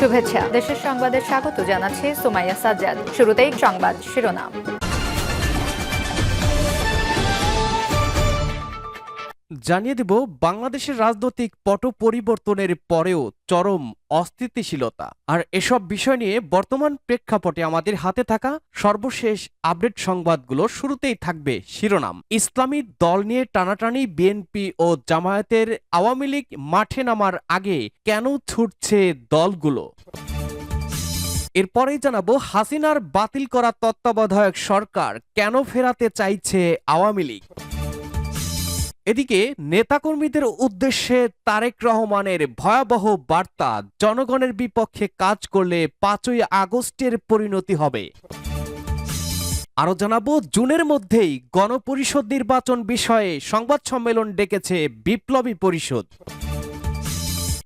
শুভেচ্ছা। দেশের সংবাদে স্বাগত জানাচ্ছে সোমাইয়া সাজ্জাদ। শুরুতেই সংবাদ শিরোনাম। জানিয়ে দেব, বাংলাদেশের রাজনৈতিক পট পরিবর্তনের পরেও চরম অস্থিতিশীলতা। আর এসব বিষয় নিয়ে বর্তমান প্রেক্ষাপটে আমাদের হাতে থাকা সর্বশেষ আপডেট সংবাদগুলো শুরুতেই থাকবে শিরোনাম। ইসলামী দল নিয়ে টানাটানি বিএনপি ও জামায়াতের আওয়ামী লীগ মাঠে নামার আগে কেন ছুটছে দলগুলো? এরপরেই জানাব, হাসিনার বাতিল করা তত্ত্বাবধায়ক সরকার কেন ফেরাতে চাইছে আওয়ামী লীগ? এদিকে নেতাকর্মীদের উদ্দেশ্যে তারেক রহমানের ভয়াবহ বার্তা, জনগণের বিপক্ষে কাজ করলে পাঁচই আগস্টের পরিণতি হবে। আরও জানাব, জুনের মধ্যেই গণপরিষদ নির্বাচন বিষয়ে সংবাদ সম্মেলন ডেকেছে বিপ্লবী পরিষদ।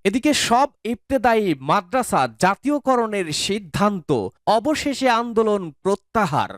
এদিকে সব ইবতেদায়ী মাদ্রাসা জাতীয়করণের সিদ্ধান্ত, অবশেষে আন্দোলন প্রত্যাহার।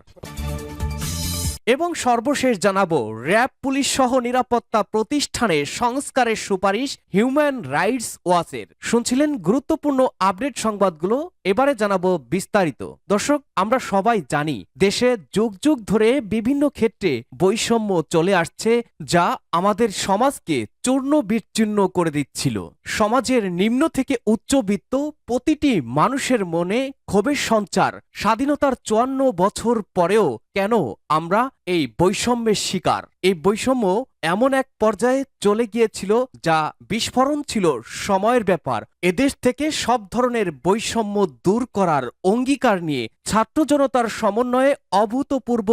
এবং সর্বশেষ জানাব, র্যাব, পুলিশ সহ নিরাপত্তা প্রতিষ্ঠানে সংস্কারের সুপারিশ হিউম্যান রাইটস ওয়াচের। শুনছিলেন গুরুত্বপূর্ণ আপডেট সংবাদগুলো, এবারে জানাব বিস্তারিত। দর্শক, আমরা সবাই জানি, দেশে যুগ যুগ ধরে বিভিন্ন ক্ষেত্রে বৈষম্য চলে আসছে যা আমাদের সমাজকে চূর্ণ বিচ্ছিন্ন করে দিচ্ছিল। সমাজের নিম্ন থেকে উচ্চবিত্ত প্রতিটি মানুষের মনে ক্ষোভের সঞ্চার স্বাধীনতার চুয়ান্ন বছর পরেও কেন আমরা এই বৈষম্যের শিকার। এই বৈষম্য এমন এক পর্যায়ে চলে গিয়েছিল যা বিস্ফোরণ ছিল সময়ের ব্যাপার। এদেশ থেকে সব ধরনের বৈষম্য দূর করার অঙ্গীকার নিয়ে ছাত্র জনতার সমন্বয়ে অভূতপূর্ব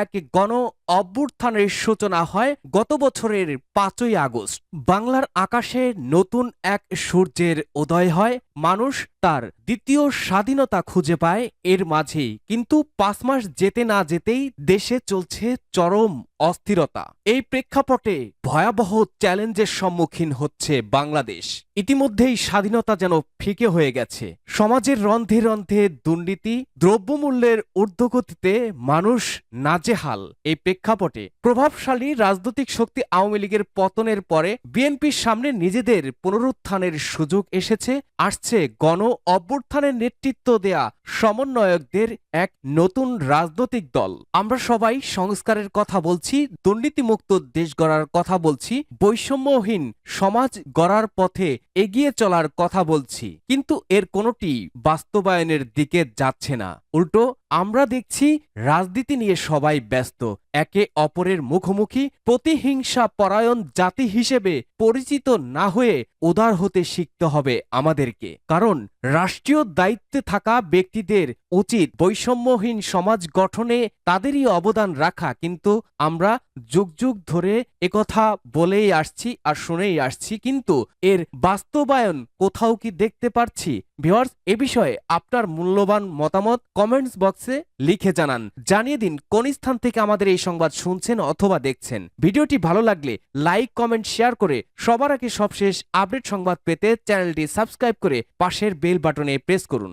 এক গণ অভ্যুত্থানের সূচনা হয় গত বছরের পাঁচই আগস্ট। বাংলার আকাশে নতুন এক সূর্যের উদয় হয় মানুষ তার দ্বিতীয় স্বাধীনতা খুঁজে পায় এর মাঝেই। কিন্তু পাঁচ মাস যেতে না যেতেই দেশে চলছে চরম অস্থিরতা। এই প্রেক্ষাপটে ভয়াবহ চ্যালেঞ্জের সম্মুখীন হচ্ছে বাংলাদেশ। ইতিমধ্যেই স্বাধীনতা যেন ফিকে হয়ে গেছে। সমাজের রন্ধে রন্ধে দুর্নীতি, দ্রব্যমূল্যের ঊর্ধ্বগতিতে মানুষ নাজেহাল। এই প্রেক্ষাপটে প্রভাবশালী রাজনৈতিক শক্তি আওয়ামী লীগের পতনের পরে বিএনপির সামনে নিজেদের পুনরুত্থানের সুযোগ এসেছে। আসছে গণ অভ্যুত্থানের নেতৃত্ব দেয়া সমন্বয়কদের এক নতুন রাজনৈতিক দল। আমরা সবাই সংস্কারের কথা বলছি, দুর্নীতিমুক্ত দেশ গড়ার কথা বলছি, বৈষম্যহীন সমাজ গড়ার পথে এগিয়ে চলার কথা বলছি। কিন্তু এর কোনোটি বাস্তবায়নের দিকে যাচ্ছে না। উল্টো আমরা দেখছি রাজনীতি নিয়ে সবাই ব্যস্ত। একে অপরের মুখোমুখি প্রতিহিংসা পরায়ণ জাতি হিসেবে পরিচিত না হয়ে উদার হতে শিখতে হবে আমাদেরকে। কারণ রাষ্ট্রীয় দায়িত্বে থাকা ব্যক্তিদের উচিত বৈষম্যহীন সমাজ গঠনে তাদেরই অবদান রাখা, কিন্তু আমরা যুগ যুগ ধরে একথা বলেই আসছি আর শুনেই আসছি, কিন্তু এর বাস্তবায়ন কোথাও কি দেখতে পারছি? ভিওয়ার্স এ বিষয়ে আপনার মূল্যবান মতামত কমেন্টস বক্সে লিখে জানান। জানিয়ে দিন, কোন স্থান থেকে আমাদের এই সংবাদ শুনছেন অথবা দেখছেন? ভিডিওটি ভালো লাগলে লাইক, কমেন্ট, শেয়ার করে সবার আগে সবশেষ আপডেট সংবাদ পেতে চ্যানেলটি সাবস্ক্রাইব করে পাশের বেল বাটনে প্রেস করুন।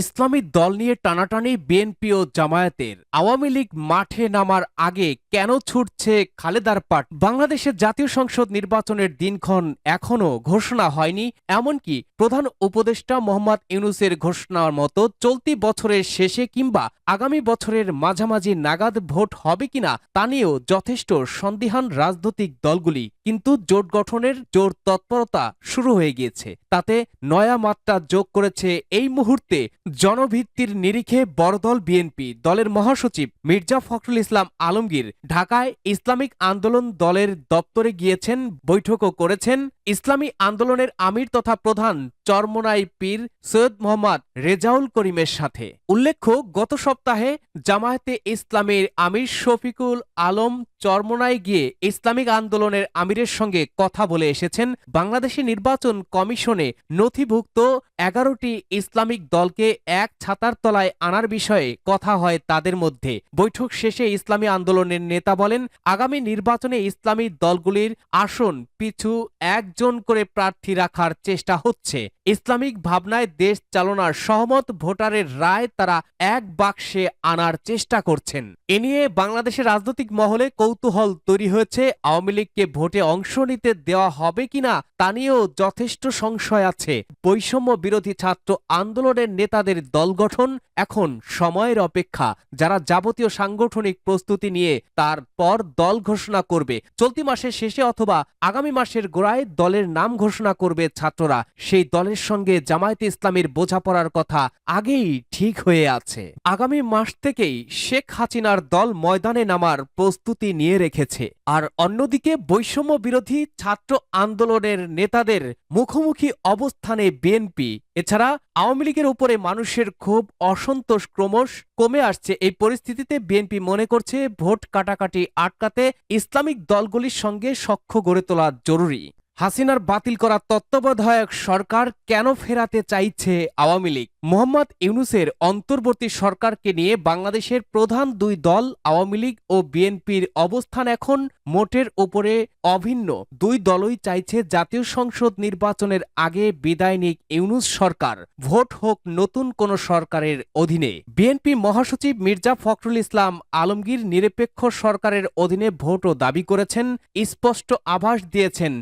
ইসলামী দল নিয়ে টানাটানি বিএনপি ও জামায়াতের। আওয়ামী লীগ মাঠে নামার আগে কেন ছুটছে খালেদার পাট? বাংলাদেশের জাতীয় সংসদ নির্বাচনের দিনক্ষণ এখনও ঘোষণা হয়নি, এমনকি প্রধান উপদেষ্টা মোহাম্মদ ইউনুসের ঘোষণার মতো চলতি বছরের শেষে কিংবা আগামী বছরের মাঝামাঝি নাগাদ ভোট হবে কিনা তা নিয়েও যথেষ্ট সন্দিহান রাজনৈতিক দলগুলি। কিন্তু জোট গঠনের জোর তৎপরতা শুরু হয়ে গিয়েছে, তাতে নয়া মাত্রা যোগ করেছে এই মুহূর্তে জনভিত্তির নিরিখে বড়দল বিএনপি, দলের মহাসচিব মির্জা ফখরুল ইসলাম আলমগীর ঢাকায় ইসলামিক আন্দোলন দলের দপ্তরে গিয়েছেন, বৈঠকও করেছেন। ইসলামী আন্দোলনের আমির তথা প্রধান চরমনাই পীর সৈয়দ মোহাম্মদ রেজাউল করিমের সাথে। উল্লেখ্য, গত সপ্তাহে জামায়াতে ইসলামের আমির শফিকুল আলম চরমনায় গিয়ে ইসলামিক আন্দোলনের আমিরের সঙ্গে কথা বলে এসেছেন। বাংলাদেশি নির্বাচন কমিশনে নথিভুক্ত এগারোটি ইসলামিক দলকে এক ছাতার তলায় আনার বিষয়ে কথা হয় তাদের মধ্যে। বৈঠক শেষে ইসলামী আন্দোলনের নেতা বলেন, আগামী নির্বাচনে ইসলামী দলগুলির আসন পিছু একজন করে প্রার্থী রাখার চেষ্টা হচ্ছে। ইসলামিক ভাবনায় দেশ চালনার সহমত ভোটারের রায় তারা এক বাক্সে আনার চেষ্টা করছেন। এ নিয়ে বাংলাদেশের রাজনৈতিক মহলে কৌতূহল তৈরি হয়েছে। আওয়ামী লীগকে ভোটে অংশ নিতে দেওয়া হবে কিনা তা নিয়েও যথেষ্ট সংশয় আছে। বৈষম্য বিরোধী ছাত্র আন্দোলনের নেতাদের দল গঠন এখন সময়ের অপেক্ষা। যারা যাবতীয় সাংগঠনিক প্রস্তুতি নিয়ে তারপর দল ঘোষণা করবে। চলতি মাসের শেষে অথবা আগামী মাসের গোড়ায় দলের নাম ঘোষণা করবে ছাত্ররা। সেই দলের সঙ্গে জামায়াতে ইসলামের বোঝাপড়ার কথা আগেই ঠিক হয়ে আছে। আগামী মাস থেকেই শেখ হাসিনার দল ময়দানে নামার প্রস্তুতি নিয়ে রেখেছে। আর অন্যদিকে বৈষম্য বিরোধী ছাত্র আন্দোলনের নেতাদের মুখোমুখি অবস্থানে বিএনপি, এছাড়া আওয়ামী লীগের উপরে মানুষের ক্ষোভ অসন্তোষ ক্রমশ কমে আসছে। এই পরিস্থিতিতে বিএনপি মনে করছে ভোট কাটাকাটি আটকাতে ইসলামিক দলগুলির সঙ্গে সখ্য গড়ে তোলা জরুরি। হাসিনার বাতিল করা তত্ত্বাবধায়ক সরকার কেন ফেরাতে চাইছে আওয়ামী লীগ? মোহাম্মদ ইউনুসের অন্তর্বর্তী সরকারকে নিয়ে বাংলাদেশের প্রধান দুই দল, আওয়ামী লীগ ও বিএনপির অবস্থান এখন মোটের ওপরে অভিন্ন। দুই দলই চাইছে জাতীয় সংসদ নির্বাচনের আগে বিদায় নিক ইউনুস সরকার। ভোট হোক নতুন কোন সরকারের অধীনে। বিএনপি মহাসচিব মির্জা ফখরুল ইসলাম আলমগীর নিরপেক্ষ সরকারের অধীনে ভোটও দাবি করেছেন। স্পষ্ট আভাস দিয়েছেন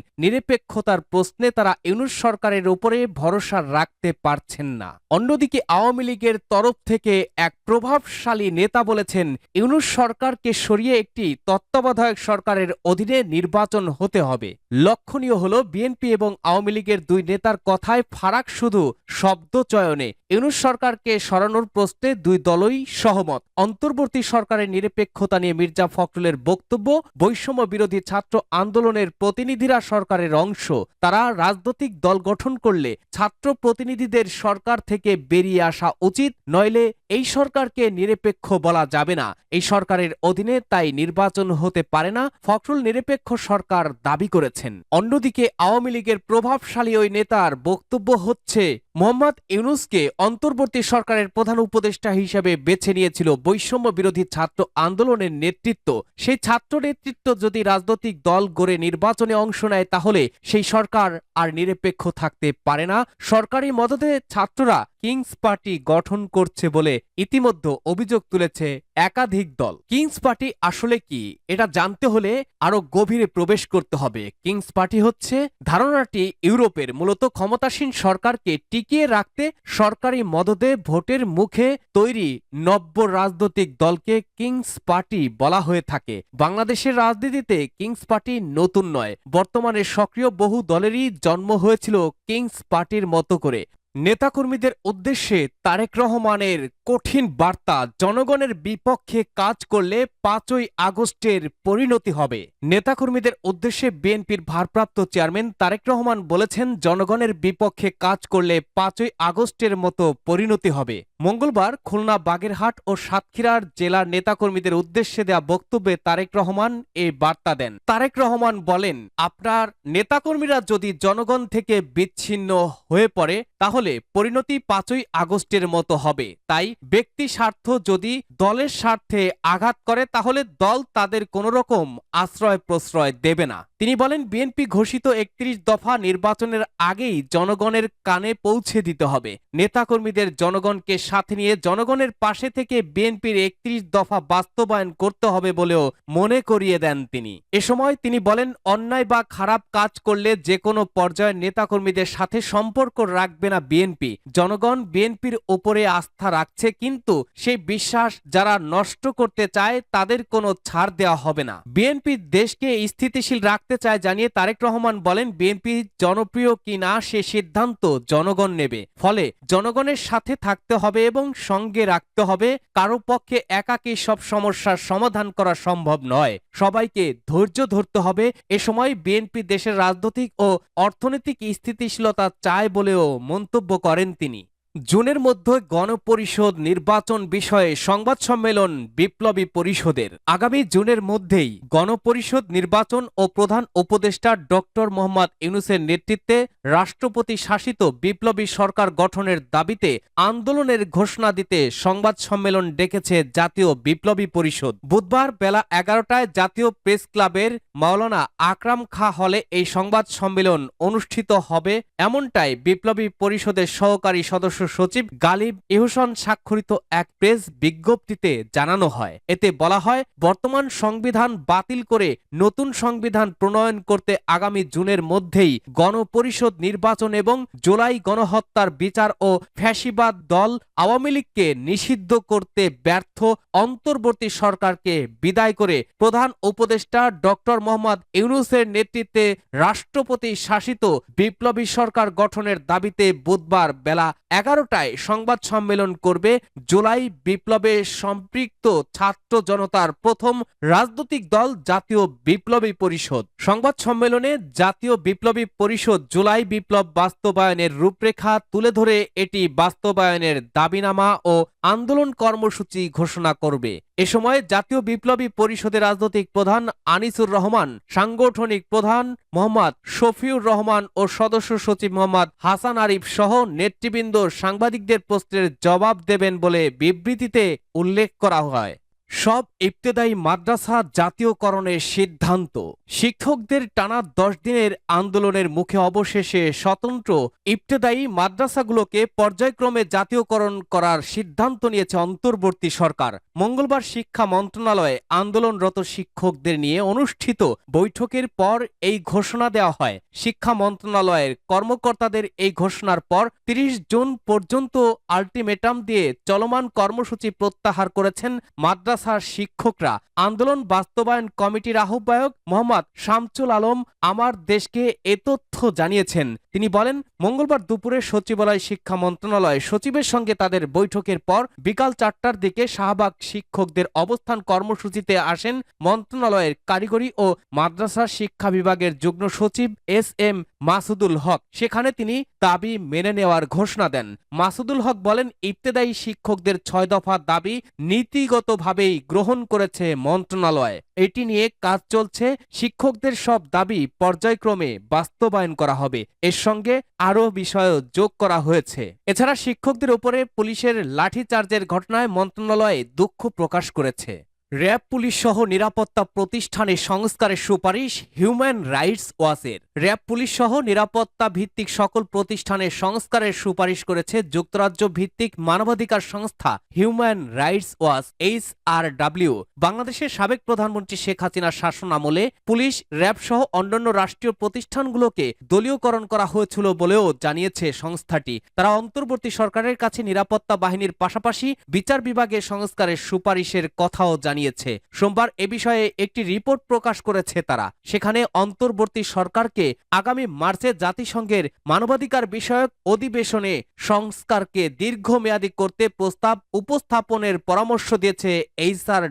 নিরপেক্ষতার প্রশ্নে তারা ইউনুস সরকারের উপরে ভরসা রাখতে পারছেন না। অন্যদিকে আওয়ামী লীগের তরফ থেকে এক প্রভাবশালী নেতা বলেছেন, ইউনুস সরকারকে সরিয়ে একটি তত্ত্বাবধায়ক সরকারের অধীনে নির্বাচন হতে হবে। লক্ষণীয় হল, বিএনপি এবং আওয়ামী লীগের দুই নেতার কথায় ফারাক শুধু শব্দ চয়নে ইউনুস সরকারকে সরানোর প্রশ্নে দুই দলই সহমত। অন্তর্বর্তী সরকারের নিরপেক্ষতা নিয়ে মির্জা ফখরুলের বক্তব্য, বৈষম্য বিরোধী ছাত্র আন্দোলনের প্রতিনিধিরা সরকারের অংশ। তারা রাজনৈতিক দল গঠন করলে ছাত্র প্রতিনিধিদের সরকার থেকে বেরিয়ে আসা উচিত, নইলে এই সরকারকে নিরপেক্ষ বলা যাবে না। এই সরকারের অধীনে তাই নির্বাচন হতে পারে না, ফখরুল নিরপেক্ষ সরকার দাবি করেছেন। অন্যদিকে আওয়ামী লীগের প্রভাবশালী ওই নেতার বক্তব্য হচ্ছে, মোহাম্মদ ইউনুসকে অন্তর্বর্তী সরকারের প্রধান উপদেষ্টা হিসেবে বেছে নিয়েছিল বৈষম্য বিরোধী ছাত্র আন্দোলনের নেতৃত্ব। সেই ছাত্র নেতৃত্ব যদি রাজনৈতিক দল গড়ে নির্বাচনে অংশ নেয় তাহলে সেই সরকার আর নিরপেক্ষ থাকতে পারে না। সরকারি মদতে ছাত্ররা কিংস পার্টি গঠন করছে বলে ইতিমধ্যে অভিযোগ তুলেছে একাধিক দল। কিংস পার্টি আসলে কি, এটা জানতে হলে আরও গভীরে প্রবেশ করতে হবে। কিংস পার্টি হচ্ছে ধারণাটি ইউরোপের মূলত ক্ষমতাসীন সরকারকে টিকিয়ে রাখতে সরকারি মদদে ভোটের মুখে তৈরি নব্য রাজনৈতিক দলকে কিংস পার্টি বলা হয়ে থাকে। বাংলাদেশের রাজনীতিতে কিংস পার্টি নতুন নয়। বর্তমানে সক্রিয় বহু দলেরই জন্ম হয়েছিল কিংস পার্টির মতো করে। নেতাকর্মীদের উদ্দেশ্যে তারেক রহমানের কঠিন বার্তা জনগণের বিপক্ষে কাজ করলে পাঁচই আগস্টের পরিণতি হবে। নেতাকর্মীদের উদ্দেশ্যে বিএনপির ভারপ্রাপ্ত চেয়ারম্যান তারেক রহমান বলেছেন, জনগণের বিপক্ষে কাজ করলে পাঁচই আগস্টের মতো পরিণতি হবে। মঙ্গলবার খুলনা, বাগেরহাট ও সাতক্ষীরার জেলার নেতাকর্মীদের উদ্দেশ্যে দেয়া বক্তব্যে তারেক রহমান এই বার্তা দেন। তারেক রহমান বলেন, আপনার নেতাকর্মীরা যদি জনগণ থেকে বিচ্ছিন্ন হয়ে পড়ে, তাহলে পরিণতি পাঁচই আগস্টের মতো হবে। তাই ব্যক্তি স্বার্থ যদি দলের স্বার্থে আঘাত করে, তাহলে দল তাদের কোনো রকম আশ্রয় প্রশ্রয় দেবে না। তিনি বলেন, বিএনপি ঘোষিত একত্রিশ দফা নির্বাচনের আগেই জনগণের কানে পৌঁছে দিতে হবে। নেতাকর্মীদের জনগণকে সাথে নিয়ে জনগণের পাশে থেকে বিএনপির একত্রিশ দফা বাস্তবায়ন করতে হবে বলেও মনে করিয়ে দেন তিনি। এ সময় তিনি বলেন, অন্যায় বা খারাপ কাজ করলে যে কোনো পর্যায়ের নেতাকর্মীদের সাথে সম্পর্ক রাখবে না বিএনপি। জনগণ বিএনপির উপরে আস্থা রাখছে কিন্তু সেই বিশ্বাস যারা নষ্ট করতে চায় তাদের কোনো ছাড় দেওয়া হবে না। বিএনপি দেশকে স্থিতিশীল রাখতে চায় জানিয়ে তারেক রহমান বলেন, বিএনপি জনপ্রিয় কি না সে সিদ্ধান্ত জনগণ নেবে। ফলে জনগণের সাথে থাকতে হবে এবং সঙ্গে রাখতে হবে। কারও পক্ষে একাকী সব সমস্যার সমাধান করা সম্ভব নয়। সবাইকে ধৈর্য ধরতে হবে। এ সময় বিএনপি দেশের রাজনৈতিক ও অর্থনৈতিক স্থিতিশীলতা চায় বলেও মন্তব্য করেন তিনি। জুনের মধ্যে গণপরিষদ নির্বাচন বিষয়ে সংবাদ সম্মেলন বিপ্লবী পরিষদের। আগামী জুনের মধ্যেই গণপরিষদ নির্বাচন ও প্রধান উপদেষ্টা ডক্টর মোহাম্মদ ইউনুসের নেতৃত্বে রাষ্ট্রপতি শাসিত বিপ্লবী সরকার গঠনের দাবিতে আন্দোলনের ঘোষণা দিতে সংবাদ সম্মেলন ডেকেছে জাতীয় বিপ্লবী পরিষদ। বুধবার বেলা এগারোটায় জাতীয় প্রেস ক্লাবের মাওলানা আকরাম খা হলে এই সংবাদ সম্মেলন অনুষ্ঠিত হবে, এমনটাই বিপ্লবী পরিষদের সহকারী সদস্য সচিব গালিব ইহুসন স্বাক্ষরিত এক প্রেস বিজ্ঞপ্তিতে জানানো হয়। এতে বলা হয়, বর্তমান সংবিধান বাতিল করে নতুন সংবিধান প্রণয়ন করতে আগামী জুনের মধ্যেই গণপরিষদ নির্বাচন এবং জুলাই গণহত্যার বিচার ও ফ্যাসিবাদ দল আওয়ামী লীগকে নিষিদ্ধ করতে ব্যর্থ অন্তর্বর্তী সরকারকে বিদায় করে প্রধান উপদেষ্টা ডক্টর মোহাম্মদ ইউনুসের নেতৃত্বে রাষ্ট্রপতি শাসিত বিপ্লবী সরকার গঠনের দাবিতে বুধবার বেলা এগারোটায় সংবাদ সম্মেলন করবে জুলাই বিপ্লবে সম্পৃক্ত ছাত্র জনতার প্রথম রাজনৈতিক দল জাতীয় বিপ্লবী পরিষদ। সংবাদ সম্মেলনে জাতীয় বিপ্লবী পরিষদ জুলাই বিপ্লব বাস্তবায়নের রূপরেখা তুলে ধরে এটি বাস্তবায়নের দাবিনামা ও আন্দোলন কর্মসূচি ঘোষণা করবে। এ সময় জাতীয় বিপ্লবী পরিষদের রাজনৈতিক প্রধান আনিসুর রহমান, সাংগঠনিক প্রধান মোহাম্মদ শফিউর রহমান ও সদস্য সচিব মোহাম্মদ হাসান আরিফ সহ নেতৃবৃন্দ সাংবাদিকদের প্রশ্নের জবাব দেবেন বলে বিবৃতিতে উল্লেখ করা হয়। সব ইবতেদায়ী মাদ্রাসা জাতীয়করণের সিদ্ধান্ত। শিক্ষকদের টানা দশ দিনের আন্দোলনের মুখে অবশেষে স্বতন্ত্র ইবতেদায়ী মাদ্রাসাগুলোকে পর্যায়ক্রমে জাতীয়করণ করার সিদ্ধান্ত নিয়েছে অন্তর্বর্তী সরকার। মঙ্গলবার শিক্ষা মন্ত্রণালয়ে আন্দোলনরত শিক্ষকদের নিয়ে অনুষ্ঠিত বৈঠকের পর এই ঘোষণা দেওয়া হয়। শিক্ষা মন্ত্রণালয়ের কর্মকর্তাদের এই ঘোষণার পর তিরিশ জুন পর্যন্ত আলটিমেটাম দিয়ে চলমান কর্মসূচি প্রত্যাহার করেছেন মাদ্রাসার শিক্ষকরা। আন্দোলন বাস্তবায়ন কমিটির আহ্বায়ক মোহাম্মদ শামচুল আলম আমার দেশকে এ তথ্য জানিয়েছেন। তিনি বলেন, মঙ্গলবার দুপুরে সচিবালয় শিক্ষা মন্ত্রণালয় সচিবের সঙ্গে তাদের বৈঠকের পর বিকাল চারটার দিকে শাহবাগ শিক্ষকদের অবস্থান কর্মসূচিতে আসেন মন্ত্রণালয়ের কারিগরি ও মাদ্রাসা শিক্ষা বিভাগের যুগ্ম সচিব এস এম মাসুদুল হক। সেখানে তিনি দাবি মেনে নেওয়ার ঘোষণা দেন। মাসুদুল হক বলেন, ইবতেদায়ী শিক্ষকদের ছয় দফা দাবি নীতিগতভাবেই গ্রহণ করেছে মন্ত্রণালয়। এটি নিয়ে কাজ চলছে। শিক্ষকদের সব দাবি পর্যায়ক্রমে বাস্তবায়ন করা হবে। এর সঙ্গে আরও বিষয়ও যোগ করা হয়েছে। এছাড়া শিক্ষকদের উপরে পুলিশের লাঠিচার্জের ঘটনায় মন্ত্রণালয়ে দুঃখ প্রকাশ করেছে। র্যাব পুলিশ সহ নিরাপত্তা প্রতিষ্ঠানে সংস্কারের সুপারিশ হিউম্যান রাইটস ওয়াচের। র্যাব, পুলিশ সহ নিরাপত্তা ভিত্তিক সকল প্রতিষ্ঠানে সংস্কারের সুপারিশ করেছে যুক্তরাজ্য ভিত্তিক মানবাধিকার সংস্থা human rights watch, H R W. বাংলাদেশের সাবেক প্রধানমন্ত্রী শেখ হাসিনার শাসন আমলে পুলিশ, র্যাব সহ অন্যান্য রাষ্ট্রীয় প্রতিষ্ঠানগুলোকে দলীয়করণ করা হয়েছিল বলেও জানিয়েছে সংস্থাটি। তারা অন্তর্বর্তী সরকারের কাছে নিরাপত্তা বাহিনীর পাশাপাশি বিচার বিভাগে সংস্কারের সুপারিশের কথাও জানিয়েছে। সোমবার এ বিষয়ে একটি রিপোর্ট প্রকাশ করেছে তারা। সেখানে অন্তর্বর্তী সরকারকে আগামী মার্চে জাতিসংঘের মানবাধিকার বিষয়ক অধিবেশনে সংস্কারকে দীর্ঘমেয়াদী করতে প্রস্তাব উপস্থাপনের পরামর্শ দিয়েছে HR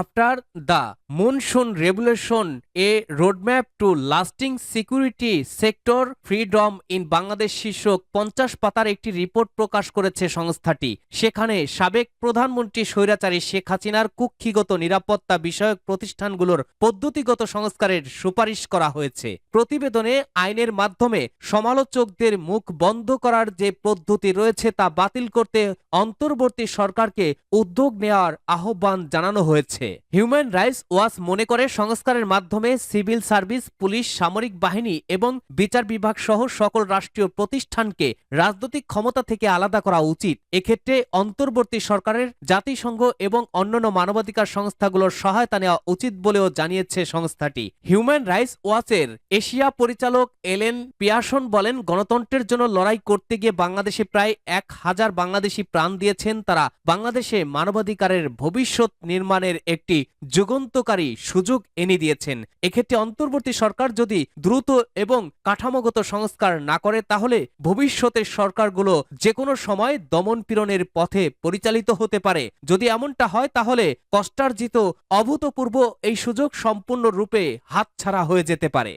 after the monsoon regulation a roadmap to lasting security sector freedom in Bangladesh শীর্ষক পঞ্চাশ পাতার একটি রিপোর্ট প্রকাশ করেছে সংস্থাটি। সেখানে সাবেক প্রধানমন্ত্রী স্বৈরাচারী শেখ হাসিনার কুক্ষিগত নিরাপত্তা বিষয়ক প্রতিষ্ঠানগুলোর পদ্ধতিগত সংস্কারের সুপারিশ করা হয়েছে। প্রতিবেদনে আইনের মাধ্যমে সমালোচকদের মুখ বন্ধ করার যে পদ্ধতি রয়েছে তা বাতিল করতে অন্তর্বর্তী সরকারকে উদ্যোগ নেওয়ার আহ্বান জানানো হয়েছে। হিউম্যান রাইটস ওয়াচ মনে করে সংস্কারের মাধ্যমে সিভিল সার্ভিস, পুলিশ, সামরিক বাহিনী এবং বিচার বিভাগ সহ সকল রাষ্ট্রীয় প্রতিষ্ঠানকে রাজনৈতিক ক্ষমতা থেকে আলাদা করা উচিত। এক্ষেত্রে অন্তর্বর্তী সরকারের, জাতিসংঘ এবং অন্যান্য মানবাধিকার সংস্থাগুলোর সহায়তা নেওয়া উচিত বলেও জানিয়েছে সংস্থাটি। হিউম্যান রাইটস ওয়াচের এশিয়া পরিচালক এলেন পিয়াসন বলেন, গণতন্ত্রের জন্য লড়াই করতে গিয়ে বাংলাদেশে প্রায় এক হাজার বাংলাদেশি প্রাণ দিয়েছেন তারা। বাংলাদেশে মানবাধিকারের ভবিষ্যৎ নির্মাণের একটি যুগন্তকারী সুযোগ এনে দিয়েছেন। এক্ষেত্রে অন্তর্বর্তী সরকার যদি দ্রুত এবং কাঠামোগত সংস্কার না করে, তাহলে ভবিষ্যতের সরকারগুলো যে কোনো সময় দমন পীড়নের পথে পরিচালিত হতে পারে। যদি এমনটা হয়, তাহলে কষ্টার্জিত, অভূতপূর্ব এই সুযোগ সম্পূর্ণরূপে হাতছাড়া হয়ে যেতে পারে।